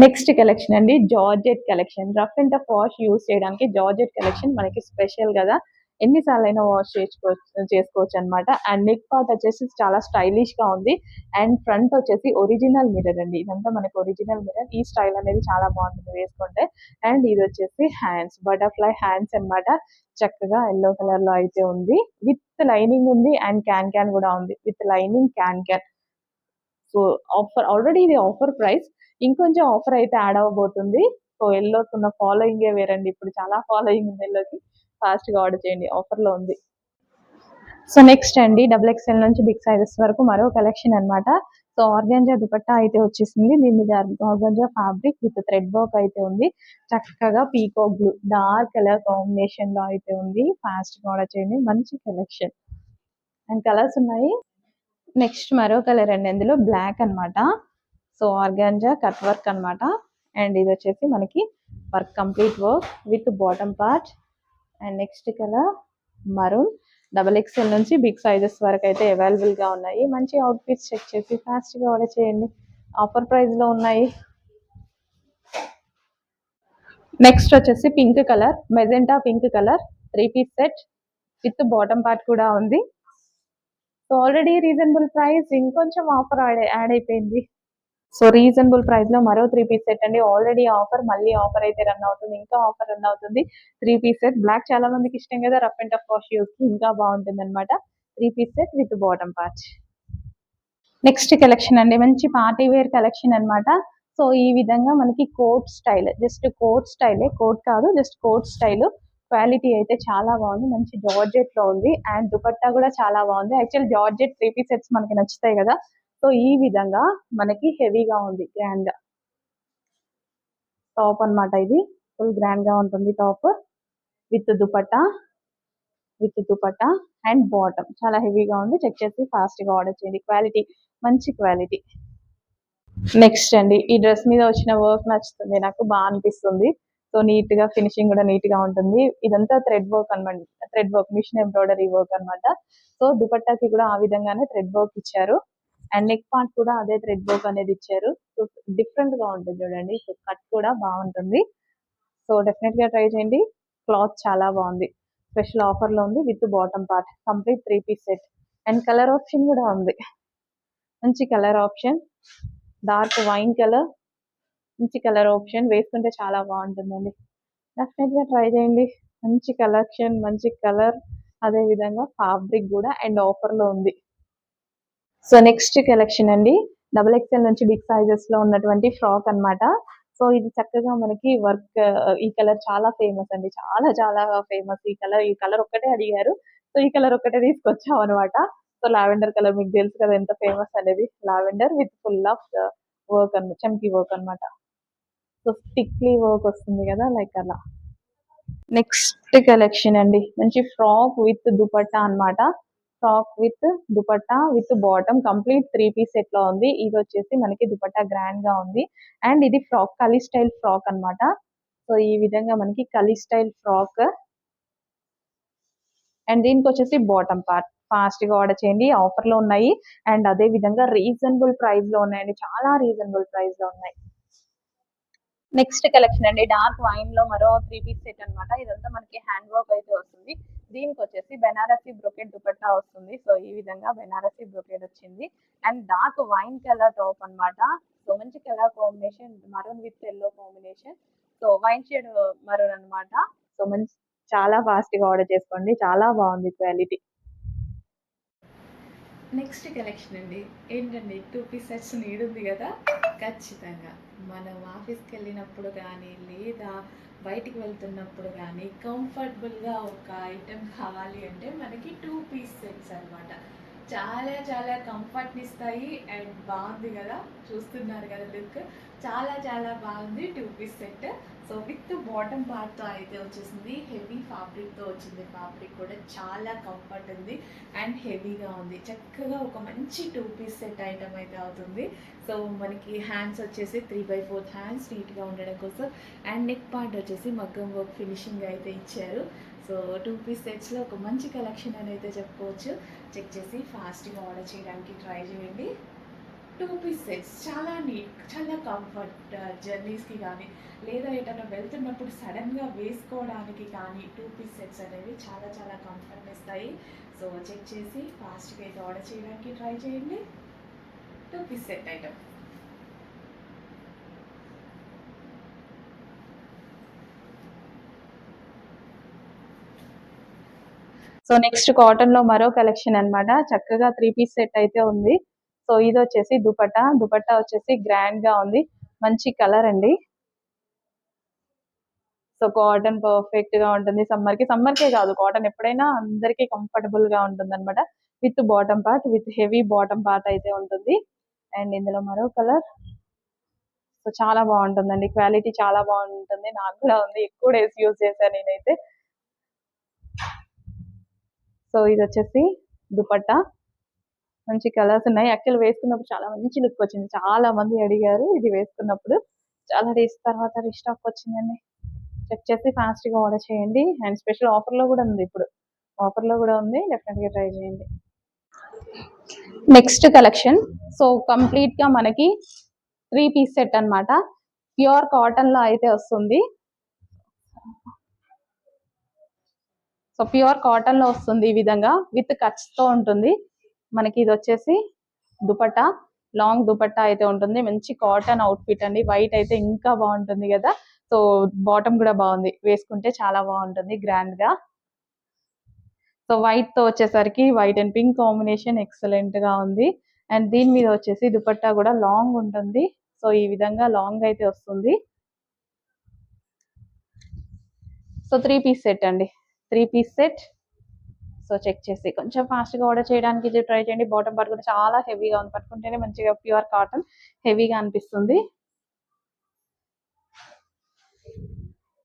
Next collection అండి georgette collection rough and tough wash use చేయడానికి georgette collection మనకి special కదా. ఎన్నిసార్లు అయినా వాష్ చేసుకోవచ్చు చేసుకోవచ్చు అనమాట అండ్ నెక్ పార్ట్ వచ్చేసి చాలా స్టైలిష్గా ఉంది. అండ్ ఫ్రంట్ వచ్చేసి ఒరిజినల్ మిర్రర్ అండి. ఇదంతా మనకి ఒరిజినల్ మిర్రర్ ఈ స్టైల్ అనేది చాలా బాగుంటుంది వేసుకుంటే. అండ్ ఇది వచ్చేసి హ్యాండ్స్ బటర్ఫ్లై హ్యాండ్స్ అన్నమాట. చక్కగా ఎల్లో కలర్లో అయితే ఉంది. విత్ లైనింగ్ ఉంది అండ్ క్యాన్ క్యాన్ కూడా ఉంది. With lining can can so offer already ఇది ఆఫర్ ప్రైస్ ఇంకొంచెం ఆఫర్ అయితే యాడ్ అవ్వబోతుంది. సో ఎల్లోకి ఉన్న ఫాలోయింగ్ వేరండి. ఇప్పుడు చాలా ఫాలోయింగ్ ఉంది ఎల్లోకి ఫాస్ట్గా ఆర్డర్ చేయండి. ఆఫర్లో ఉంది. సో నెక్స్ట్ అండి. డబుల్ ఎక్స్ఎల్ నుంచి బిగ్ సైజెస్ వరకు మరో కలెక్షన్ అనమాట సో ఆర్గాంజా దుపట్టా అయితే వచ్చేసింది. దీని మీద organza fabric with thread work అయితే ఉంది. చక్కగా పీకో బ్లూ డార్క్ కలర్ కాంబినేషన్లో అయితే ఉంది. ఫాస్ట్ ఆర్డర్ చేయండి. మంచి కలెక్షన్ అండ్ కలర్స్ ఉన్నాయి. నెక్స్ట్ మరో కలర్ అండి. అందులో బ్లాక్ అనమాట సో ఆర్గాన్జా కట్ వర్క్ అనమాట అండ్ ఇది వచ్చేసి మనకి work complete work with bottom part. And next colour maroon. Double XL నుంచి బిగ్ సైజెస్ వరకు అయితే అవైలబుల్గా ఉన్నాయి. మంచి అవుట్ఫిట్స్ చెక్ చేసి ఫాస్ట్గా ఆర్డర్ చేయండి. ఆఫర్ ప్రైస్లో ఉన్నాయి. నెక్స్ట్ వచ్చేసి pink colour magenta pink colour three piece set with bottom part కూడా ఉంది. సో ఆల్రెడీ రీజనబుల్ ప్రైస్ ఇంకొంచెం ఆఫర్ యాడ్ అయిపోయింది. సో రీజనబుల్ ప్రైస్లో మరో త్రీ పీస్ సెట్ అండి. ఆల్రెడీ ఆఫర్ మళ్ళీ ఆఫర్ అయితే రన్ అవుతుంది. ఇంకా ఆఫర్ రన్ అవుతుంది. త్రీ పీస్ సెట్ బ్లాక్ చాలా మందికి ఇష్టం కదా రఫ్ అండ్ టఫ్ వాష్ యూస్కి. ఇంకా బాగుంటుంది అనమాట three piece set with bottom part next collection అండి. మంచి పార్టీ వేర్ కలెక్షన్ అన్నమాట. సో ఈ విధంగా మనకి కోట్ స్టైల్ జస్ట్ కోట్ స్టైలే కోట్ కాదు జస్ట్ కోట్ స్టైల్ క్వాలిటీ అయితే చాలా బాగుంది. మంచి జార్జెట్లో ఉంది. అండ్ దుపట్టా కూడా చాలా బాగుంది. Actual georgette three piece sets మనకి నచ్చుతాయి కదా. సో ఈ విధంగా మనకి హెవీగా ఉంది గ్రాండ్గా. టాప్ అన్నమాట ఇది. ఫుల్ గ్రాండ్గా ఉంటుంది top with dupatta with dupatta and bottom చాలా హెవీగా ఉంది. చెక్ చేసి ఫాస్ట్గా ఆర్డర్ చేయండి. క్వాలిటీ మంచి క్వాలిటీ నెక్స్ట్ అండి. ఈ డ్రెస్ మీద వచ్చిన వర్క్ నచ్చుతుంది. నాకు బాగా అనిపిస్తుంది. సో నీట్గా ఫినిషింగ్ కూడా నీట్గా ఉంటుంది. ఇదంతా థ్రెడ్ వర్క్ అనమాట thread work machine embroidery work అన్నమాట. సో దుపట్టాకి కూడా ఆ విధంగానే థ్రెడ్ వర్క్ ఇచ్చారు. అండ్ నెక్ పార్ట్ కూడా అదే థ్రెడ్ వర్క్ అనేది ఇచ్చారు. సో డిఫరెంట్గా ఉంటుంది చూడండి. సో కట్ కూడా బాగుంటుంది. సో డెఫినెట్గా ట్రై చేయండి. క్లాత్ చాలా బాగుంది. స్పెషల్ ఆఫర్లో ఉంది with bottom part complete three piece set and colour option కూడా ఉంది. మంచి colour option dark wine colour మంచి కలర్ ఆప్షన్ వేసుకుంటే చాలా బాగుంటుందండి. డెఫినెట్గా ట్రై చేయండి. మంచి కలెక్షన్ మంచి కలర్ అదే విధంగా ఫ్యాబ్రిక్ కూడా. అండ్ ఆఫర్లో ఉంది. సో నెక్స్ట్ కలెక్షన్ అండి. డబుల్ ఎక్స్ఎల్ నుంచి బిగ్ సైజెస్లో ఉన్నటువంటి ఫ్రాక్ అన్నమాట. సో ఇది చక్కగా మనకి వర్క్ ఈ కలర్ చాలా ఫేమస్ అండి. చాలా చాలా ఫేమస్ ఈ కలర్ ఈ కలర్ ఒక్కటే అడిగారు. సో ఈ కలర్ ఒక్కటే తీసుకొచ్చాం అనమాట సో లావెండర్ కలర్ మీకు తెలుసు కదా ఎంత ఫేమస్ అనేది. Lavender with full of work అనమాట చమ్కీ వర్క్ అన్నమాట. సో స్టిక్లీ వర్క్ వస్తుంది కదా లైక్ అలా. నెక్స్ట్ కలెక్షన్ అండి. మంచి ఫ్రాక్ విత్ దుపట్టా అన్నమాట. Frock with dupatta with bottom complete three piece సెట్లో ఉంది. ఇది వచ్చేసి మనకి దుపట్టా గ్రాండ్గా ఉంది. అండ్ ఇది ఫ్రాక్ కలీ స్టైల్ ఫ్రాక్ అన్నమాట. సో ఈ విధంగా మనకి కలీ స్టైల్ ఫ్రాక్ అండ్ దీనికి వచ్చేసి బాటమ్ పార్ట్ ఫాస్ట్గా ఆర్డర్ చేయండి. ఆఫర్లో ఉన్నాయి. అండ్ అదే విధంగా రీజనబుల్ ప్రైస్లో ఉన్నాయండి. చాలా రీజనబుల్ ప్రైస్లో ఉన్నాయి. నెక్స్ట్ కలెక్షన్ అండి. డార్క్ వైన్లో మరో త్రీ పీస్ సెట్ అన్నమాట. ఇదంతా మనకి హ్యాండ్ వర్క్ అయితే వస్తుంది. దీనికి వచ్చేసి బెనారసి బ్రొకెట్ దుపట్టా వస్తుంది. సో ఈ విధంగా బెనారసి బ్రొకెట్ వచ్చింది. And dark wine colour top అనమాట సో మంచి colour combination maroon with yellow combination. So wine shade maroon అన్నమాట. సో మంచి చాలా ఫాస్ట్గా ఆర్డర్ చేసుకోండి. చాలా బాగుంది క్వాలిటీ. నెక్స్ట్ కలెక్షన్ అండి. ఏంటండి? టూ పీస్ సెట్స్ నీడుంది ఉంది కదా? ఖచ్చితంగా. మనం ఆఫీస్కి వెళ్ళినప్పుడు కానీ లేదా బయటికి వెళ్తున్నప్పుడు కానీ కంఫర్టబుల్గా ఒక ఐటెం కావాలి అంటే మనకి టూ పీస్ సెట్స్ అన్నమాట. చాలా చాలా కంఫర్ట్ని ఇస్తాయి అండ్ బాగుంది కదా? చూస్తున్నారు కదా లుక్. చాలా చాలా బాగుంది two piece set. So with bottom పార్ట్తో అయితే వచ్చేసింది హెవీ ఫ్యాబ్రిక్తో వచ్చింది ఫ్యాబ్రిక్ కూడా చాలా కంఫర్ట్ ఉంది అండ్ హెవీగా ఉంది. చక్కగా ఒక మంచి టూ పీస్ సెట్ ఐటమ్ అయితే అవుతుంది. సో మనకి హ్యాండ్స్ వచ్చేసి త్రీ బై ఫోర్త్ హ్యాండ్స్ నీట్గా ఉండడం కోసం అండ్ నెక్ పార్ట్ వచ్చేసి మగ్గం వర్క్ ఫినిషింగ్ అయితే ఇచ్చారు. సో టూ పీస్ సెట్స్లో ఒక మంచి కలెక్షన్ అని అయితే చెప్పుకోవచ్చు. చెక్ చేసి ఫాస్ట్గా ఆర్డర్ చేయడానికి ట్రై చేయండి. టూ పీస్ సెట్స్ చాలా నీట్ చాలా కంఫర్ట్ జర్నీస్కి కానీ లేదా ఏదైనా వెళ్తున్నప్పుడు సడన్గా వేసుకోవడానికి కానీ టూ పీస్ సెట్స్ అనేవి చాలా చాలా కంఫర్ట్ ఇస్తాయి. సో చెక్ చేసి ఫాస్ట్గా అయితే ఆర్డర్ చేయడానికి ట్రై చేయండి. Two piece set item. So next కాటన్లో మరో కలెక్షన్ అనమాట చక్కగా త్రీ పీస్ సెట్ అయితే ఉంది. సో ఇది వచ్చేసి దుపట్టా. దుపట్టా వచ్చేసి గ్రాండ్గా ఉంది. మంచి కలర్ అండి. సో కాటన్ పర్ఫెక్ట్గా ఉంటుంది సమ్మర్కి. సమ్మర్ కే కాదు కాటన్ ఎప్పుడైనా అందరికీ కంఫర్టబుల్గా ఉంటుంది అనమాట with bottom part with heavy bottom part అయితే ఉంటుంది. అండ్ ఇందులో మరో కలర్ సో చాలా బాగుంటుందండి. క్వాలిటీ చాలా బాగుంటుంది. నాకు కూడా ఉంది. ఎక్కువ డేస్ యూజ్ చేశాను నేనైతే. సో ఇది వచ్చేసి దుపట్టా. మంచి కలర్స్ ఉన్నాయి. యాక్చువల్ వేసుకున్నప్పుడు చాలా మంచి లుక్ వచ్చింది. చాలా మంది అడిగారు ఇది వేసుకున్నప్పుడు. చాలా డేస్ తర్వాత రీస్టాక్ వచ్చిందండి. చెక్ చేసి ఫాస్ట్గా ఆర్డర్ చేయండి. అండ్ స్పెషల్ ఆఫర్లో కూడా ఉంది ఇప్పుడు. ఆఫర్లో కూడా ఉంది. డెఫినెట్గా ట్రై చేయండి. నెక్స్ట్ కలెక్షన్ సో కంప్లీట్గా మనకి త్రీ పీస్ సెట్ అనమాట ప్యూర్ కాటన్లో అయితే వస్తుంది. సో ప్యూర్ కాటన్లో వస్తుంది ఈ విధంగా. విత్ కచ్తో ఉంటుంది. మనకి ఇది వచ్చేసి దుపట్టా లాంగ్ దుపట్టా అయితే ఉంటుంది. మంచి కాటన్ అవుట్ఫిట్ అండి. వైట్ అయితే ఇంకా బాగుంటుంది కదా. సో బాటమ్ కూడా బాగుంది. వేసుకుంటే చాలా బాగుంటుంది గ్రాండ్గా. సో వైట్తో వచ్చేసరికి వైట్ అండ్ పింక్ కాంబినేషన్ ఎక్సలెంట్గా ఉంది. అండ్ దీని మీద వచ్చేసి దుపట్టా కూడా లాంగ్ ఉంటుంది. సో ఈ విధంగా లాంగ్ అయితే వస్తుంది. సో త్రీ పీస్ సెట్ అండి. Three piece set so check చేసి. కొంచెం ఫాస్ట్గా ఆర్డర్ చేయడానికి ఇది ట్రై చేయండి. బాటమ్ పార్ట్ కూడా చాలా హెవీగా ఉంది. పట్టుకుంటేనే మంచిగా ప్యూర్ కాటన్ హెవీగా అనిపిస్తుంది.